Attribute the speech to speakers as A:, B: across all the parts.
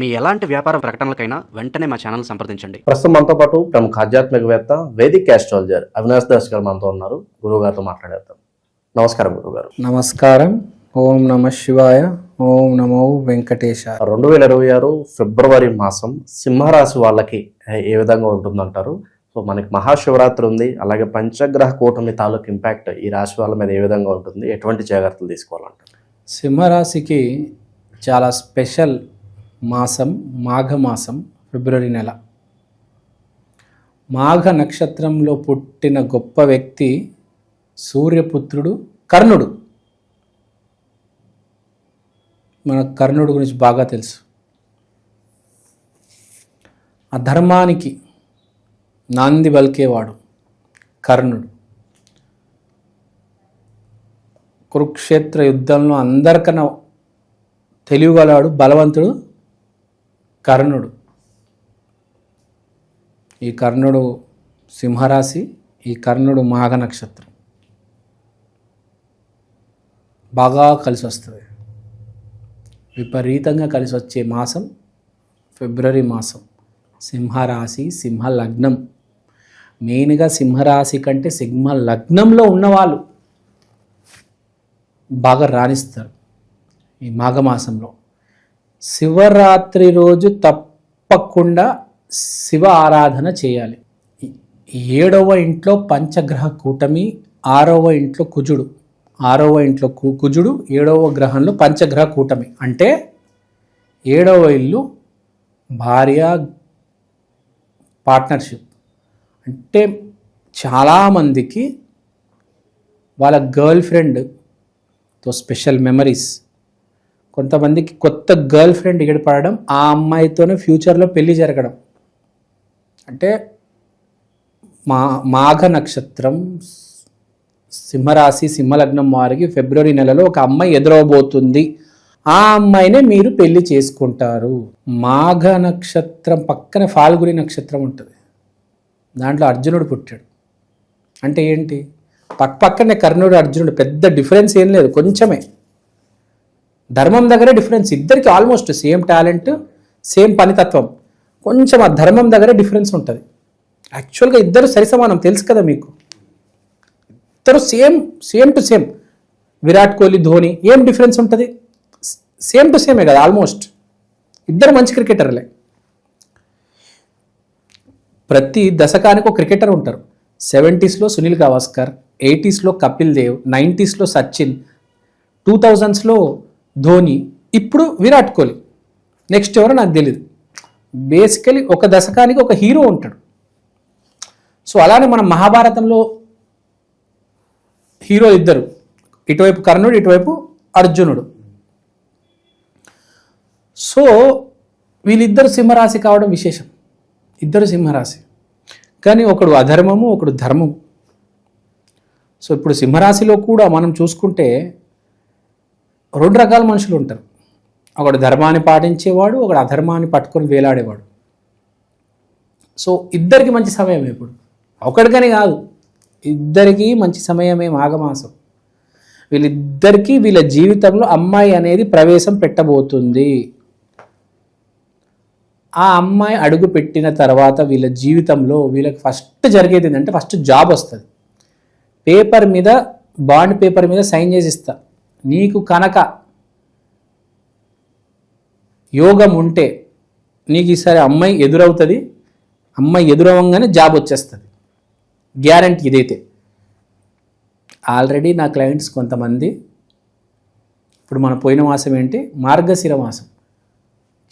A: మీ ఎలాంటి వ్యాపార ప్రకటనలకైనా వెంటనే మా ఛానల్ సంప్రదించండి.
B: ప్రస్తుతం మనతో పాటు ప్రముఖ ఆధ్యాత్మికవేత్త వేదిక్ ఆస్ట్రాలజర్ అవినాష్ దాస్ గారు మనతో ఉన్నారు. గురువు గారితో మాట్లాడేద్దాం. నమస్కారం గురువు గారు.
C: నమస్కారం. ఓం నమ శివాయ. ఓం నమో వెంకటేశ
B: రెండు వేల ఇరవై ఆరు ఫిబ్రవరి మాసం సింహరాశి వాళ్ళకి ఏ విధంగా ఉంటుందంటారు? సో మనకి మహాశివరాత్రి ఉంది. అలాగే పంచగ్రహ కూటమి తాలూకు ఇంపాక్ట్ ఈ రాశి వాళ్ళ మీద ఏ విధంగా ఉంటుంది? ఎటువంటి జాగ్రత్తలు తీసుకోవాలంటారు?
C: సింహరాశికి చాలా స్పెషల్ మాసం మాఘ మాసం ఫిబ్రవరి నెల. మాఘ నక్షత్రంలో పుట్టిన గొప్ప వ్యక్తి సూర్యపుత్రుడు కర్ణుడు. మన కర్ణుడు గురించి బాగా తెలుసు. ఆ ధర్మానికి నాంది పలికేవాడు కర్ణుడు. కురుక్షేత్ర యుద్ధంలో అందరికన్నా తెలివిగలవాడు బలవంతుడు కర్ణుడు. ఈ కర్ణుడు సింహరాశి ఈ కర్ణుడు మాఘ నక్షత్రం. బాగా కలిసి వస్తుంది విపరీతంగా కలిసి వచ్చే మాసం ఫిబ్రవరి మాసం. సింహరాశి సింహ లగ్నం మెయిన్గా సింహరాశి కంటే సింహ లగ్నంలో ఉన్నవాళ్ళు బాగా రాణిస్తారు ఈ మాఘమాసంలో. శివరాత్రి రోజు తప్పకుండా శివ ఆరాధన చేయాలి. ఏడవ ఇంట్లో పంచగ్రహ కూటమి ఆరవ ఇంట్లో కుజుడు. ఆరవ ఇంట్లో కుజుడు ఏడవ గ్రహంలో పంచగ్రహ కూటమి. అంటే ఏడవ ఇల్లు భార్య పార్ట్నర్షిప్. అంటే చాలామందికి వాళ్ళ గర్ల్ ఫ్రెండ్తో స్పెషల్ మెమరీస్ కొంతమందికి కొత్త గర్ల్ ఫ్రెండ్ ఏర్పడడం ఆ అమ్మాయితోనే ఫ్యూచర్లో పెళ్ళి జరగడం. అంటే మా మాఘ నక్షత్రం సింహరాశి సింహలగ్నం వారికి ఫిబ్రవరి నెలలో ఒక అమ్మాయి ఎదురవబోతుంది. ఆ అమ్మాయినే మీరు పెళ్ళి చేసుకుంటారు. మాఘ నక్షత్రం పక్కన ఫాల్గుని నక్షత్రం ఉంటుంది. దాంట్లో అర్జునుడు పుట్టాడు. అంటే ఏంటి? పక్క పక్కనే కర్ణుడు అర్జునుడు పెద్ద డిఫరెన్స్ ఏం లేదు కొంచెమే. ధర్మం దగ్గరే డిఫరెన్స్ ఇద్దరికి ఆల్మోస్ట్ సేమ్ టాలెంట్ సేమ్ పనితత్వం. కొంచెం ఆ ధర్మం దగ్గరే డిఫరెన్స్ ఉంటుంది. యాక్చువల్గా ఇద్దరు సరిసమానం తెలుసు కదా మీకు. ఇద్దరు same same to same Virat Kohli Dhoni ఏం డిఫరెన్స్ ఉంటుంది? సేమ్ టు సేమే కదా ఆల్మోస్ట్ ఇద్దరు మంచి క్రికెటర్లే ప్రతి దశకానికి ఒక క్రికెటర్ ఉంటారు సెవెంటీస్లో సునీల్ గవాస్కర్ ఎయిటీస్లో కపిల్ దేవ్ నైంటీస్లో సచిన్ టూ థౌజండ్స్లో ధోని ఇప్పుడు విరాట్ కోహ్లీ. నెక్స్ట్ ఎవరో నాకు తెలియదు బేసికలీ ఒక దశకానికి ఒక హీరో ఉంటాడు. సో అలానే మన మహాభారతంలో హీరో ఇద్దరు. ఇటువైపు కర్ణుడు ఇటువైపు అర్జునుడు. సో వీళ్ళిద్దరు సింహరాశి కావడం విశేషం. ఇద్దరు సింహరాశి. కానీ ఒకడు అధర్మము ఒకడు ధర్మము. సో ఇప్పుడు సింహరాశిలో కూడా మనం చూసుకుంటే రెండు రకాల మనుషులు ఉంటారు. ఒకడు ధర్మాన్ని పాటించేవాడు ఒకడు అధర్మాన్ని పట్టుకొని వేలాడేవాడు. సో ఇద్దరికి మంచి సమయం ఇప్పుడు. ఒకడికని కాదు ఇద్దరికీ మంచి సమయమే మాఘమాసం. వీళ్ళిద్దరికీ వీళ్ళ జీవితంలో అమ్మాయి అనేది ప్రవేశం పెట్టబోతుంది. ఆ అమ్మాయి అడుగు పెట్టిన తర్వాత వీళ్ళ జీవితంలో వీళ్ళకి ఫస్ట్ జరిగేది ఏంటంటే ఫస్ట్ జాబ్ వస్తుంది. పేపర్ మీద బాండ్ పేపర్ మీద సైన్ చేసి ఇస్తా. నీకు కనుక యోగం ఉంటే నీకు ఈసారి అమ్మాయి ఎదురవుతుంది అమ్మాయి ఎదురవ్వగానే జాబ్ వచ్చేస్తుంది. గ్యారంటీ ఇదైతే. ఆల్రెడీ నా క్లయింట్స్ కొంతమంది ఇప్పుడు మన పోయిన మాసం ఏంటి? మార్గశిర మాసం.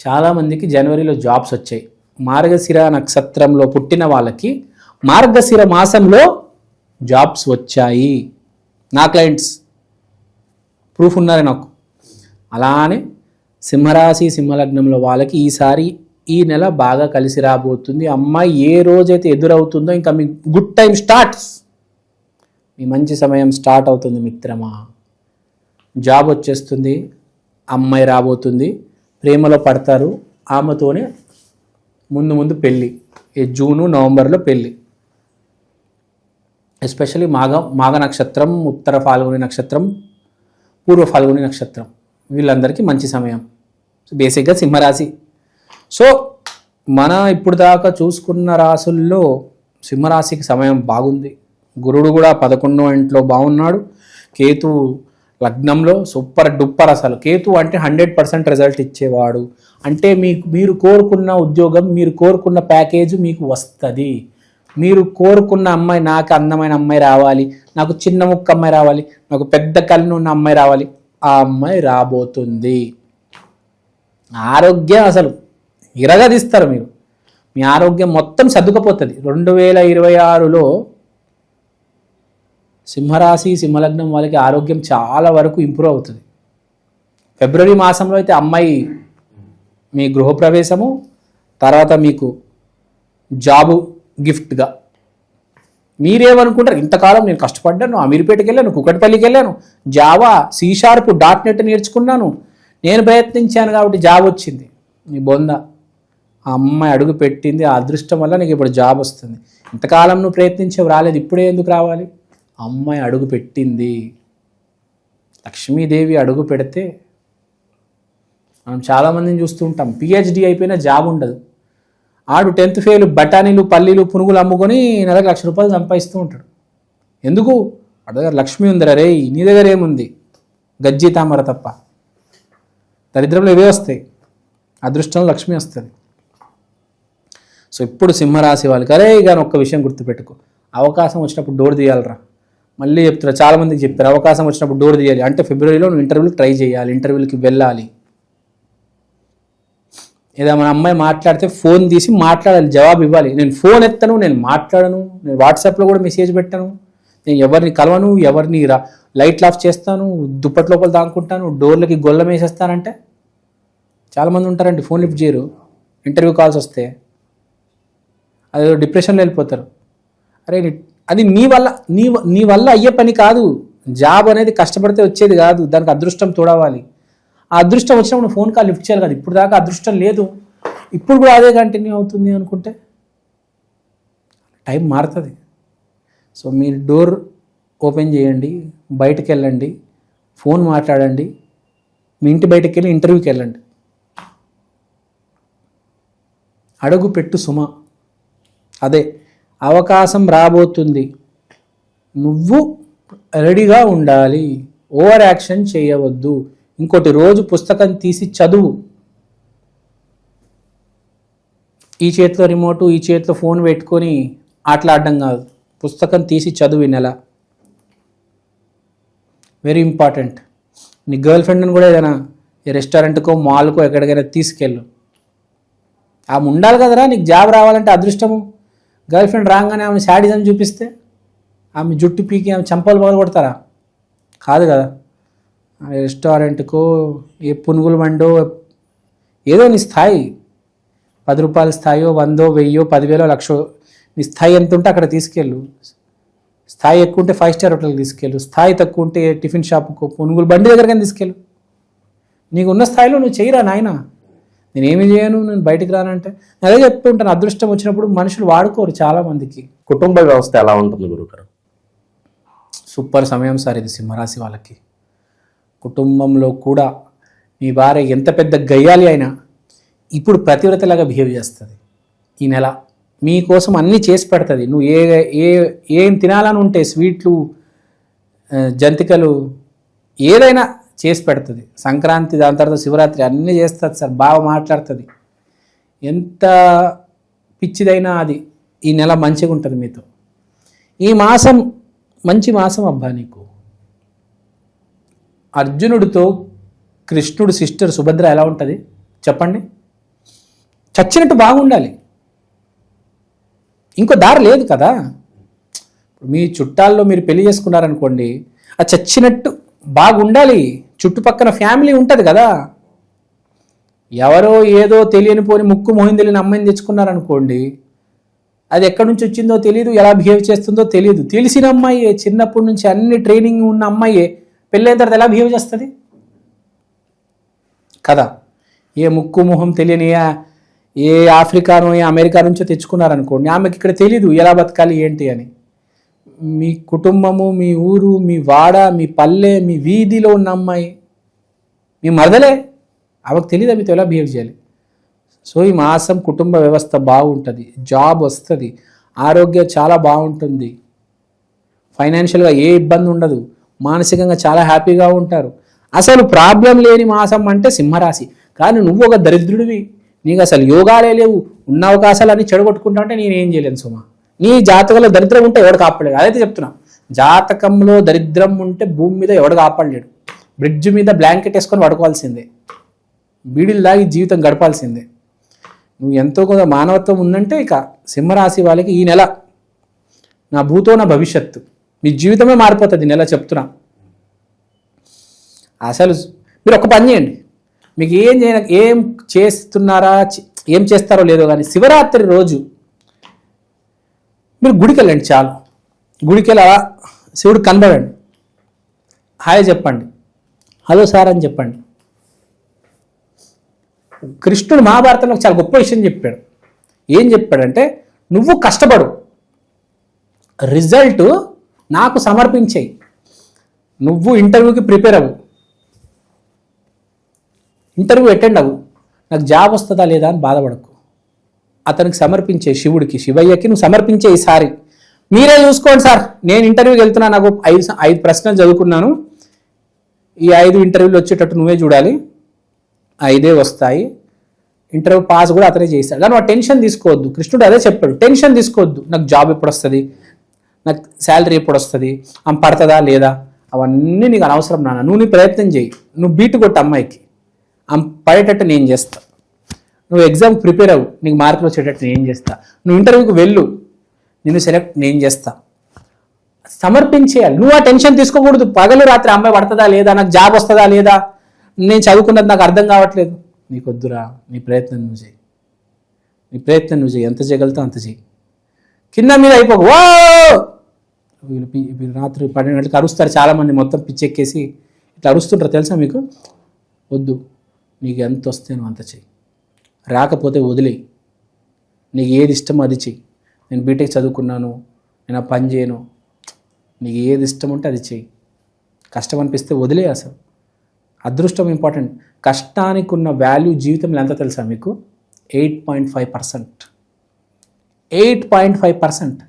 C: చాలామందికి జనవరిలో జాబ్స్ వచ్చాయి. మార్గశిర నక్షత్రంలో పుట్టిన వాళ్ళకి మార్గశిర మాసంలో జాబ్స్ వచ్చాయి. నా క్లయింట్స్. ప్రూఫ్ ఉన్నారే నాకు. అలానే సింహరాశి సింహలగ్నంలో వాళ్ళకి ఈసారి ఈ నెల బాగా కలిసి రాబోతుంది. అమ్మాయి ఏ రోజైతే ఎదురవుతుందో ఇంకా మీ గుడ్ టైం స్టార్ట్స్. మీ మంచి సమయం స్టార్ట్ అవుతుంది మిత్రమా. జాబ్ వచ్చేస్తుంది అమ్మాయి రాబోతుంది ప్రేమలో పడతారు ఆమెతోనే ముందు ముందు పెళ్ళి ఈ జూను నవంబర్లో పెళ్ళి. ఎస్పెషల్లీ మాఘ మాఘ నక్షత్రం ఉత్తర ఫాల్గుని నక్షత్రం పూర్వ ఫాల్గుని నక్షత్రం. వీళ్ళందరికీ మంచి సమయం. బేసిక్గా సింహరాశి సో మన ఇప్పుడు దాకా చూసుకున్న రాసుల్లో సింహరాశికి సమయం బాగుంది. గురుడు కూడా పదకొండో ఇంట్లో బాగున్నాడు. కేతు లగ్నంలో సూపర్ డూపర్ అసలు. కేతు అంటే హండ్రెడ్ పర్సెంట్ రిజల్ట్ ఇచ్చేవాడు. అంటే మీకు మీరు కోరుకున్న ఉద్యోగం మీరు కోరుకున్న ప్యాకేజ్ మీకు వస్తుంది. మీరు కోరుకున్న అమ్మాయి నాకు అందమైన అమ్మాయి రావాలి నాకు చిన్న ముక్క అమ్మాయి రావాలి నాకు పెద్ద కళ్ళు ఉన్న అమ్మాయి రావాలి ఆ అమ్మాయి రాబోతుంది. ఆరోగ్యం అసలు ఇరగదీస్తారు మీరు. మీ ఆరోగ్యం మొత్తం సర్దుకపోతుంది. రెండు వేల ఇరవై ఆరులో సింహరాశి సింహలగ్నం వాళ్ళకి ఆరోగ్యం చాలా వరకు ఇంప్రూవ్ అవుతుంది. ఫిబ్రవరి మాసంలో అయితే అమ్మాయి మీ గృహప్రవేశము తర్వాత మీకు జాబు గిఫ్ట్గా. మీరేమనుకుంటారు? ఇంతకాలం నేను కష్టపడ్డాను అమీర్పేటకి వెళ్ళాను కుకట్పల్లికి వెళ్ళాను Java C sharp dot net నేర్చుకున్నాను. నేను ప్రయత్నించాను కాబట్టి జాబ్ వచ్చింది. నీ బొంద. ఆ అమ్మాయి అడుగు పెట్టింది ఆ అదృష్టం వల్ల నీకు ఇప్పుడు జాబ్ వస్తుంది. ఇంతకాలం నువ్వు ప్రయత్నించేవి రాలేదు ఇప్పుడే ఎందుకు రావాలి? అమ్మాయి అడుగు పెట్టింది. లక్ష్మీదేవి అడుగు పెడితే మనం చాలామందిని చూస్తూ ఉంటాం పిహెచ్డి అయిపోయినా జాబ్ ఉండదు. ఆడు టెన్త్ ఫెయిల్ బఠానీలు పల్లీలు పునుగులు అమ్ముకొని నెలకు లక్ష రూపాయలు సంపాదిస్తూ ఉంటాడు. ఎందుకు? వాడి దగ్గర లక్ష్మి ఉందిరా రే నీ దగ్గర ఏముంది? గజ్జి తామర తప్ప. దరిద్రంలో ఇవే వస్తాయి. అదృష్టంలో లక్ష్మి వస్తుంది. సో ఇప్పుడు సింహరాశి వాళ్ళకి అరే కానీ ఒక్క విషయం గుర్తుపెట్టుకో. అవకాశం వచ్చినప్పుడు డోర్ తీయాలరా. మళ్ళీ చెప్తారు చాలామందికి చెప్పారు అవకాశం వచ్చినప్పుడు డోర్ తీయాలి. అంటే ఫిబ్రవరిలో నువ్వు ఇంటర్వ్యూకి ట్రై చేయాలి ఇంటర్వ్యూలకి వెళ్ళాలి. ఏదో మన అమ్మాయి మాట్లాడితే ఫోన్ తీసి మాట్లాడాలి జవాబు ఇవ్వాలి. నేను ఫోన్ ఎత్తను నేను మాట్లాడను నేను వాట్సాప్లో కూడా మెసేజ్ పెట్టను. నేను ఎవరిని కలవను ఎవరిని రా లైట్లు ఆఫ్ చేస్తాను దుప్పటి లోపల దాక్కుంటాను డోర్లకి గొల్లం వేసేస్తానంటే? చాలామంది ఉంటారండి ఫోన్ లిఫ్ట్ చేయరు. ఇంటర్వ్యూ కాల్స్ వస్తే. అది డిప్రెషన్లో వెళ్ళిపోతారు. అరే అది నీ వల్ల నీ వ- నీ వల్ల అయ్యే పని కాదు. జాబ్ అనేది కష్టపడితే వచ్చేది కాదు. దానికి అదృష్టం తోడవాలి ఆ అదృష్టం వచ్చినప్పుడు ఫోన్ కాల్ లిఫ్ట్ చేయాలి కదా. ఇప్పుడు దాకా అదృష్టం లేదు. ఇప్పుడు కూడా అదే కంటిన్యూ అవుతుంది అనుకుంటే టైం మారుతుంది. సో మీరు డోర్ ఓపెన్ చేయండి బయటకు వెళ్ళండి ఫోన్ మాట్లాడండి మీ ఇంటి బయటకు వెళ్ళి ఇంటర్వ్యూకి వెళ్ళండి. అడుగు పెట్టు సుమ. అదే అవకాశం రాబోతుంది. నువ్వు రెడీగా ఉండాలి. ఓవర్ యాక్షన్ చేయవద్దు. ఇంకోటి రోజు పుస్తకం తీసి చదువు. ఈ చేతిలో రిమోటు ఈ చేతిలో ఫోన్ పెట్టుకొని ఆటలాడడం కాదు. పుస్తకం తీసి చదువు ఈ నెల. వెరీ ఇంపార్టెంట్ నీ గర్ల్ ఫ్రెండ్ని కూడా ఏదైనా రెస్టారెంట్కో మాల్కో ఎక్కడికైనా తీసుకెళ్ళు. ఆమె ఉండాలి కదరా నీకు జాబ్ రావాలంటే అదృష్టము. గర్ల్ ఫ్రెండ్ రాగానే ఆమె శాడిజం చూపిస్తే ఆమె జుట్టు పీకి ఆమె చంపలు పగలు కొడతారా కాదు కదా. రెస్టారెంట్కో ఏ పునుగులు వండో ఏదో నీ స్థాయి. పది రూపాయల స్థాయో వందో వెయ్యో పదివేలో లక్షో నీ స్థాయి ఎంత ఉంటే అక్కడ తీసుకెళ్ళు. స్థాయి ఎక్కువ ఉంటే ఫైవ్ స్టార్ హోటల్కి తీసుకెళ్ళు. స్థాయి తక్కువ ఉంటే టిఫిన్ షాప్కో పునుగులు బండి దగ్గరకైనా తీసుకెళ్ళు. నీకు ఉన్న స్థాయిలో నువ్వు చేయరా నాయన? నేనేమి చేయను నేను బయటికి రానంటే. నేను అదే చెప్తూ ఉంటాను అదృష్టం వచ్చినప్పుడు మనుషులు వాడుకోరు చాలా మందికి
B: కుటుంబ వ్యవస్థ ఎలా ఉంటుంది గురుగారు
C: సూపర్ సమయం సార్ ఇది సింహరాశి వాళ్ళకి. కుటుంబంలో కూడా మీ భార్య ఎంత పెద్ద గయ్యాలి అయినా ఇప్పుడు ప్రతివ్రతలాగా బిహేవ్ చేస్తుంది. ఈ నెల మీకోసం అన్నీ చేసి పెడుతుంది. నువ్వు ఏ ఏ ఏం తినాలని ఉంటే స్వీట్లు జంతికలు ఏదైనా చేసి పెడుతుంది. సంక్రాంతి దాని తర్వాత శివరాత్రి అన్నీ చేస్తుంది సార్. బాగా మాట్లాడుతుంది. ఎంత పిచ్చిదైనా అది ఈ నెల మంచిగా ఉంటుంది మీతో. ఈ మాసం మంచి మాసం అబ్బా నీకు. అర్జునుడితో కృష్ణుడు సిస్టర్ సుభద్ర ఎలా ఉంటుంది? చెప్పండి. చచ్చినట్టు బాగుండాలి. ఇంకో దారి లేదు కదా. మీ చుట్టాల్లో మీరు పెళ్ళి చేసుకున్నారనుకోండి ఆ చచ్చినట్టు బాగుండాలి. చుట్టుపక్కల ఫ్యామిలీ ఉంటుంది కదా. ఎవరో ఏదో తెలియని పోని ముక్కు మొహిం అమ్మాయిని తెచ్చుకున్నారనుకోండి అది ఎక్కడి నుంచి వచ్చిందో తెలియదు ఎలా బిహేవ్ చేస్తుందో తెలియదు తెలిసిన అమ్మాయే చిన్నప్పటి నుంచి అన్ని ట్రైనింగ్ ఉన్న అమ్మాయే పెళ్ళైన తర్వాత ఎలా బిహేవ్ చేస్తుంది? కదా. ఏ ముక్కు మొహం తెలియని ఏ- ఏ ఆఫ్రికానో ఏ అమెరికా నుంచో తెచ్చుకున్నారనుకోండి ఆమెకి ఇక్కడ తెలీదు ఎలా బతకాలి ఏంటి అని. మీ కుటుంబము మీ ఊరు మీ వాడ మీ పల్లె మీ వీధిలో ఉన్న అమ్మాయి మీ మరదలే ఆమెకు తెలియదు మీతో ఎలా బిహేవ్ చేయాలి. సో ఈ మాసం కుటుంబ వ్యవస్థ బాగుంటుంది జాబ్ వస్తుంది ఆరోగ్యం చాలా బాగుంటుంది. ఫైనాన్షియల్గా ఏ ఇబ్బంది ఉండదు. మానసికంగా చాలా హ్యాపీగా ఉంటారు. అసలు ప్రాబ్లం లేని మాసం అంటే సింహరాశి. కానీ నువ్వు ఒక దరిద్రుడివి. నీకు అసలు యోగాలే లేవు. ఉన్న అవకాశాలన్నీ చెడగొట్టుకుంటా అంటే నేనేం చేయలేను సుమా. నీ జాతకంలో దరిద్రం ఉంటే ఎవడు కాపాడలేడు. అదైతే చెప్తున్నా. జాతకంలో దరిద్రం ఉంటే భూమి మీద ఎవడు కాపాడలేడు. బ్రిడ్జ్ మీద బ్లాంకెట్ వేసుకొని పడుకోవాల్సిందే. బీడీలు దాగి జీవితం గడపాల్సిందే. నువ్వు ఎంతో కొంత మానవత్వం ఉందంటే ఇక సింహరాశి వాళ్ళకి ఈ నెల నా భూతో నా భవిష్యత్తు. మీ జీవితమే మారిపోతుంది నెల చెప్తున్నా. అసలు మీరు ఒక పని చేయండి. మీకు ఏం చేయ ఏం చేస్తున్నారా ఏం చేస్తారో లేదో కానీ శివరాత్రి రోజు మీరు గుడికి వెళ్ళండి చాలు. గుడికి వెళ్ళా శివుడు కనబడండి. హాయ్ చెప్పండి. హలో సార్ అని చెప్పండి. కృష్ణుడు మహాభారతంలో చాలా గొప్ప విషయం చెప్పాడు. ఏం చెప్పాడంటే నువ్వు కష్టపడు. రిజల్ట్ నాకు సమర్పించేయి నువ్వు ఇంటర్వ్యూకి ప్రిపేర్ అవ్వు. ఇంటర్వ్యూ అటెండ్ అవ్వు. నాకు జాబ్ వస్తుందా లేదా అని బాధపడకు. అతనికి సమర్పించే శివుడికి శివయ్యకి నువ్వు సమర్పించే ఈసారి మీరే చూసుకోండి సార్. నేను ఇంటర్వ్యూకి వెళ్తున్నా నాకు ఐదు ఐదు ప్రశ్నలు చదువుకున్నాను. ఈ ఐదు ఇంటర్వ్యూలు వచ్చేటట్టు నువ్వే చూడాలి. ఐదే వస్తాయి. ఇంటర్వ్యూ పాస్ కూడా అతనే చేస్తాడు. కానీ వాడు టెన్షన్ తీసుకోవద్దు. కృష్ణుడు అదే చెప్పాడు. టెన్షన్ తీసుకోవద్దు. నాకు జాబ్ ఎప్పుడు వస్తుంది? నాకు శాలరీ ఎప్పుడు వస్తుంది? ఆమె పడుతుందా లేదా? అవన్నీ నీకు అనవసరం నాన్న. నువ్వు నీ ప్రయత్నం చేయి. నువ్వు బీటు కొట్టు అమ్మాయికి. ఆమె పడేటట్టు నేను చేస్తా. నువ్వు ఎగ్జామ్ ప్రిపేర్ అవ్వు. నీకు మార్కులు వచ్చేటట్టు నేను చేస్తా. నువ్వు ఇంటర్వ్యూకి వెళ్ళు. నిన్ను సెలెక్ట్ నేను చేస్తా. సమర్పించేయాలి. నువ్వు ఆ టెన్షన్ తీసుకోకూడదు. పగలు రాత్రి అమ్మాయి పడుతుందా లేదా? నాకు జాబ్ వస్తుందా లేదా? నేను చదువుకున్నది నాకు అర్థం కావట్లేదు. నీకు వద్దురా. నీ ప్రయత్నం నువ్వు చేయి. నీ ప్రయత్నం నువ్వు చేయి. ఎంత చేయగలుగుతావు అంత చేయి. కింద మీద అయిపోకు. ఓ వీళ్ళు వీళ్ళు రాత్రి పన్నెండు గంటలకు అరుస్తారు చాలామంది మొత్తం పిచ్చెక్కేసి. ఇట్లా అరుస్తుంటారు తెలుసా మీకు? వద్దు. నీకు ఎంత వస్తే నువ్వు అంత చెయ్యి. రాకపోతే వదిలేయి. నీకు ఏది ఇష్టమో అది చెయ్యి. నేను బీటెక్ చదువుకున్నాను నేను ఆ పని చేయను. నీకు ఏది ఇష్టం ఉంటే అది చెయ్యి. కష్టం అనిపిస్తే వదిలే అసలు. అదృష్టం ఇంపార్టెంట్. కష్టానికి ఉన్న వాల్యూ జీవితంలో ఎంత తెలుసా మీకు? Eight point five percent. Eight point five percent.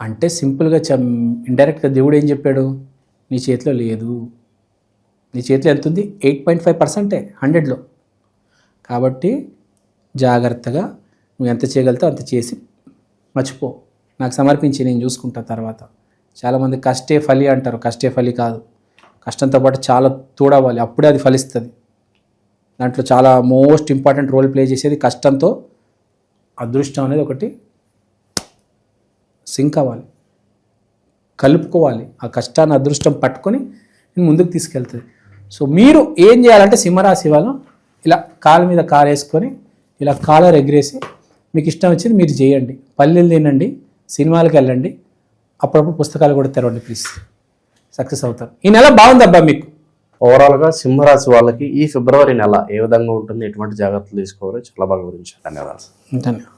C: అంటే సింపుల్గా చె ఇండైరెక్ట్గా దేవుడు ఏం చెప్పాడు? నీ చేతిలో లేదు. నీ చేతిలో ఎంత ఉంది ఎయిట్ పాయింట్ ఫైవ్ పర్సెంటే హండ్రెడ్లో. కాబట్టి జాగ్రత్తగా నువ్వు ఎంత చేయగలుగుతావు అంత చేసి మర్చిపో. నాకు సమర్పించి నేను చూసుకుంటా తర్వాత. చాలామంది కష్టే ఫలి అంటారు. కష్టే ఫలి కాదు. కష్టంతో పాటు చాలా తోడవాలి అప్పుడే అది ఫలిస్తుంది. దాంట్లో చాలా మోస్ట్ ఇంపార్టెంట్ రోల్ ప్లే చేసేది కష్టంతో అదృష్టం అనేది ఒకటి సింక్ అవ్వాలి. కలుపుకోవాలి. ఆ కష్టాన్ని అదృష్టం పట్టుకొని నేను ముందుకు తీసుకెళ్తుంది. సో మీరు ఏం చేయాలంటే సింహరాశి వాళ్ళు ఇలా కాలు మీద కాలు వేసుకొని ఇలా కాలర్ ఎగిరేసి మీకు ఇష్టం వచ్చింది మీరు చేయండి. పల్లెలు తినండి సినిమాలకు వెళ్ళండి అప్పుడప్పుడు పుస్తకాలు కూడా తెరవండి ప్లీజ్ సక్సెస్ అవుతారు. ఈ నెల బాగుంది అబ్బా మీకు.
B: ఓవరాల్గా సింహరాశి వాళ్ళకి ఈ ఫిబ్రవరి నెల ఏ విధంగా ఉంటుంది ఎటువంటి జాగ్రత్తలు తీసుకోవాలో చాలా బాగా గురించి ధన్యవాదాలు.
C: ధన్యవాదాలు.